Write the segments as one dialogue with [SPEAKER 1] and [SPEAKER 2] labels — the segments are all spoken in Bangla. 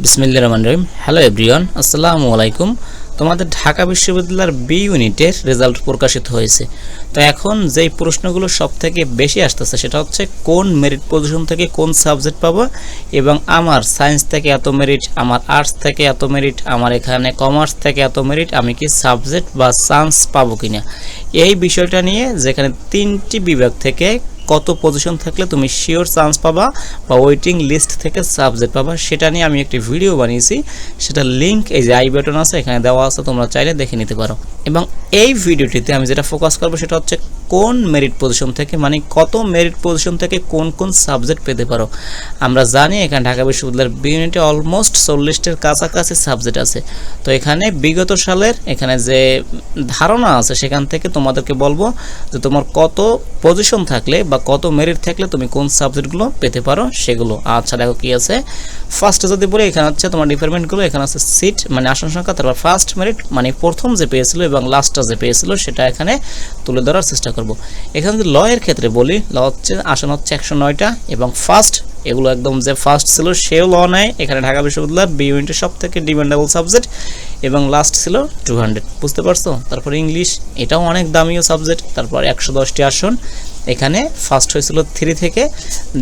[SPEAKER 1] বিসমিল্লা রহমান রহিম। হ্যালো এভরিওয়ান আসসালামু আলাইকুম। তোমাদের ঢাকা বিশ্ববিদ্যালয়ের বি ইউনিটের রেজাল্ট প্রকাশিত হয়েছে। তো এখন যেই প্রশ্নগুলো সব থেকে বেশি আসতেছে, সেটা হচ্ছে কোন মেরিট পজিশন থেকে কোন সাবজেক্ট পাবো এবং আমার সায়েন্স থেকে এত মেরিট আমার আর্টস থেকে এত মেরিট আমার এখানে কমার্স থেকে এত মেরিট আমি কি সাবজেক্ট বা চান্স পাবো কিনা? এই বিষয়টা নিয়ে যেখানে তিনটি বিভাগ থেকে কত পজিশন থাকলে তুমি শিওর চান্স পাবা বা ওয়েটিং লিস্ট থেকে সাবজেক্ট পাবা, সেটা নিয়ে আমি একটি ভিডিও বানিয়েছি। সেটা লিঙ্ক এই যে আই বাটন আছে, এখানে দেওয়া আছে, তোমরা চাইলে দেখে নিতে পারো। এবং এই ভিডিওটিতে আমি যেটা ফোকাস করব সেটা হচ্ছে কোন মেরিট পজিশন থেকে মানে কত মেরিট পজিশন থেকে কোন কোন সাবজেক্ট পেতে পারো। আমরা জানি এখানে ঢাকা বিশ্ববিদ্যালয়ের বি অলমোস্ট চল্লিশটার কাছাকাছি সাবজেক্ট আছে। তো এখানে বিগত সালের এখানে যে ধারণা আছে, সেখান থেকে তোমাদেরকে বলব যে তোমার কত পজিশন থাকলে বা কত মেরিট থাকলে তুমি কোন সাবজেক্টগুলো পেতে পারো সেগুলো। আচ্ছা দেখো কি আছে। ফার্স্টে যদি বলি, এখানে হচ্ছে তোমার ডিপার্টমেন্টগুলো এখানে আছে সিট মানে আসন সংখ্যা, তারপর ফার্স্ট মেরিট মানে প্রথম যে পেয়েছিল এবং লাস্টটা যে পেয়েছিল, সেটা এখানে তুলে ধরার চেষ্টা করব। এখানে যদি ল এর ক্ষেত্রে বলি, ল হচ্ছে, আসন হচ্ছে একশো নয়টা এবং ফার্স্ট এগুলো একদম যে ফার্স্ট ছিল, সেও ল নেয়। এখানে ঢাকা বিশ্ববিদ্যালয় বি ইউনিটের সব থেকে ডিমান্ডেবল সাবজেক্ট এবং লাস্ট ছিল টু হান্ড্রেড বুঝতে পারছ? তারপর ইংলিশ এটাও অনেক দামিও সাবজেক্ট তারপর একশো দশটি আসন। এখানে ফার্স্ট হয়েছিল থ্রি থেকে,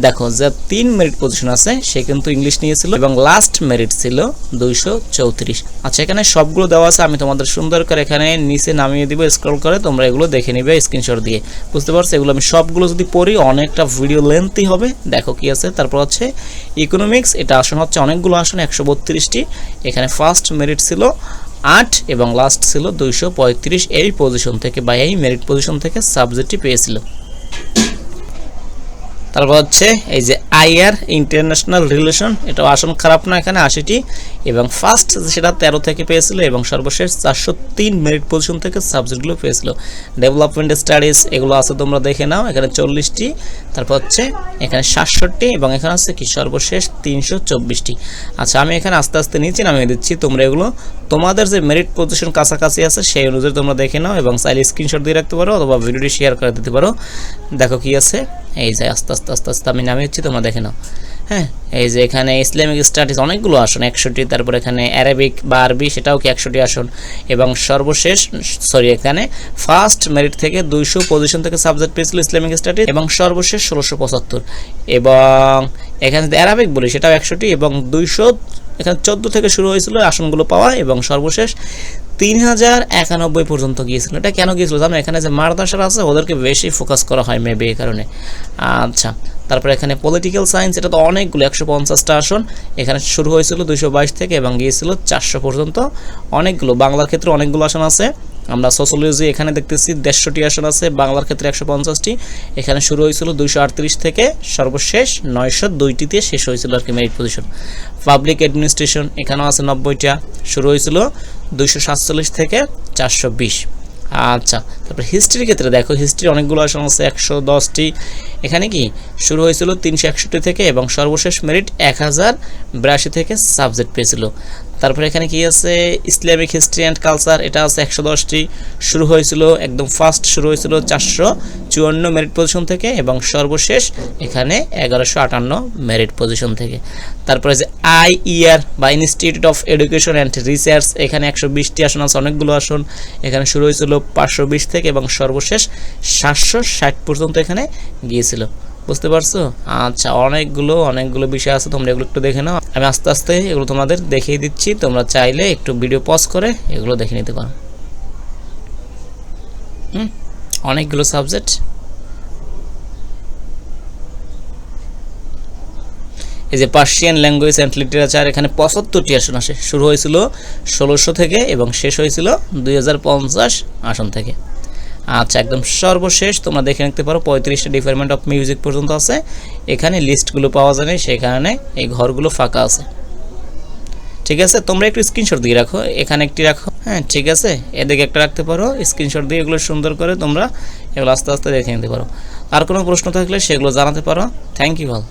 [SPEAKER 1] দেখো, যে তিন মেরিট পজিশন আছে, সে কিন্তু ইংলিশ নিয়েছিল, এবং লাস্ট মেরিট ছিল দুইশো চৌত্রিশ। আচ্ছা এখানে সবগুলো দেওয়া আছে, আমি তোমাদের সুন্দর করে এখানে নিচে নামিয়ে দিব স্ক্রল করে, তোমরা এগুলো দেখে নিবে স্ক্রিনশট দিয়ে। বুঝতে পারছ? এগুলো আমি সবগুলো যদি পড়ি, অনেকটা ভিডিও লেন্থই হবে। দেখো কি আছে, তারপর হচ্ছে ইকোনমিক্স এটা আসন হচ্ছে অনেকগুলো আসন, একশো বত্রিশটি। এখানে ফার্স্ট মেরিট ছিল আট এবং লাস্ট ছিল দুইশো পঁয়ত্রিশ এই পজিশন থেকে বা এই মেরিট পজিশন থেকে সাবজেক্টটি পেয়েছিল। তারপর হচ্ছে এই যে আইআর ইন্টারন্যাশনাল রিলেশন এটা আসন খারাপ না এখানে, আশিটি। এবং ফার্স্ট সেটা তেরো থেকে পেয়েছিল এবং সর্বশেষ চারশো তিন মেরিট পজিশন থেকে সাবজেক্টগুলো পেয়েছিল। ডেভেলপমেন্ট স্টাডিজ এগুলো আছে তোমরা দেখে নাও, এখানে চল্লিশটি। তারপর হচ্ছে এখানে সাতষট্টি এবং এখানে আছে কি? সর্বশেষ তিনশো চব্বিশটি। আচ্ছা আমি এখানে আস্তে আস্তে নিচে নামিয়ে দিচ্ছি, তোমরা এগুলো, তোমাদের যে মেরিট পজিশন কাছাকাছি আছে সেই অনুযায়ী তোমরা দেখে নাও এবং চাইলে স্ক্রিনশট দিয়ে রাখতে পারো অথবা ভিডিওটি শেয়ার করে দিতে পারো। দেখো কি আছে। এই যে আস্তে আস্তে আস্তে আস্তে আমি নামিয়ে হচ্ছি তোমরা দেখে নাও। হ্যাঁ এই যে এখানে ইসলামিক স্টাডিজ অনেকগুলো আসন, একশোটি, তারপর এখানে অ্যারাবিক বা আরবি সেটাও কি একশোটি আসন? এবং সর্বশেষ সরি এখানে ফার্স্ট মেরিট থেকে দুইশো পজিশন থেকে সাবজেক্ট পেয়েছিল ইসলামিক স্টাডিজ এবং সর্বশেষ ষোলোশো পঁচাত্তর। এবং এখানে অ্যারাবিক বলি, সেটাও একশোটি, এবং দুইশো, এখানে চোদ্দ থেকে শুরু হয়েছিল আসনগুলো পাওয়া, এবং সর্বশেষ তিন হাজার একানব্বই পর্যন্ত গিয়েছিল। এটা কেন গিয়েছিল? জানো, এখানে যে মারদাসার আছে, ওদেরকে বেশি ফোকাস করা হয় মেবি এই কারণে। আচ্ছা তারপরে এখানে পলিটিক্যাল সায়েন্স এটা তো অনেকগুলো, একশো পঞ্চাশটা আসন। এখানে শুরু হয়েছিল দুইশো বাইশ থেকে এবং গিয়েছিল চারশো পর্যন্ত। অনেকগুলো, বাংলার ক্ষেত্রে অনেকগুলো আসন আছে। আমরা সোশ্যোলজি এখানে দেখতেছি দেড়শোটি আসন আছে, বাংলার ক্ষেত্রে একশো পঞ্চাশটি। এখানে শুরু হয়েছিল দুইশো আটত্রিশ থেকে সর্বশেষ নয়শো দুইটিতে শেষ হয়েছিল আর কি মেরিট পজিশন পাবলিক অ্যাডমিনিস্ট্রেশন এখানেও আছে নব্বইটা, শুরু হয়েছিল দুইশো সাতচল্লিশ থেকে চারশো বিশ। আচ্ছা তারপর হিস্ট্রির ক্ষেত্রে দেখো হিস্ট্রি অনেকগুলো আসন আছে একশো দশটি। এখানে কি? শুরু হয়েছিল তিনশো একষট্টি থেকে এবং সর্বশেষ মেরিট এক হাজার বিরাশি থেকে সাবজেক্ট পেয়েছিল। তারপরে এখানে কি আছে? ইসলামিক হিস্ট্রি অ্যান্ড কালচার এটা আছে একশো দশটি। শুরু হয়েছিল, একদম ফার্স্ট শুরু হয়েছিল চারশো চুয়ান্ন মেরিট পজিশন থেকে এবং সর্বশেষ এখানে এগারোশো আটান্ন মেরিট পজিশন থেকে। তারপরে যে আই আইইআর বা institute of education and research এখানে একশো বিশটি আসন আছে, অনেকগুলো আসন। এখানে শুরু হয়েছিল পাঁচশো বিশ থেকে এবং সর্বশেষ সাতশো ষাট পর্যন্ত এখানে গিয়েছিল। বুঝতে পারছ? আচ্ছা অনেকগুলো অনেকগুলো বিষয় আছে, তোমরা এগুলো একটু দেখে নাও। আমি আস্তে আস্তে এগুলো তোমাদের দেখিয়ে দিচ্ছি। তোমরা চাইলে একটু ভিডিও পজ করে এগুলো দেখে নিতে পারো। অনেকগুলো সাবজেক্ট এই যে পার্সিয়ান ল্যাঙ্গুয়েজ অ্যান্ড লিটারেচার এখানে পঁচাত্তরটি আসন আসে। শুরু হয়েছিল ষোলোশো থেকে এবং শেষ হয়েছিল দুই হাজার পঞ্চাশ আসন থেকে। আচ্ছা একদম সর্বশেষ, তোমরা দেখে নিতে পারো, পঁয়ত্রিশটা ডিপার্টমেন্ট অফ মিউজিক পর্যন্ত আছে। এখানে লিস্টগুলো পাওয়া যায় সেখানে এই ঘরগুলো ফাঁকা আছে। ঠিক আছে, তোমরা একটু স্ক্রিনশট দিয়ে রাখো, এখানে একটি রাখো। হ্যাঁ ঠিক আছে, এদিকে একটা রাখতে পারো স্ক্রিনশট দিয়ে এগুলো সুন্দর করে তোমরা এগুলো আস্তে আস্তে দেখে নিতে পারো। আর কোনো প্রশ্ন থাকলে সেগুলো জানাতে পারো। Thank you all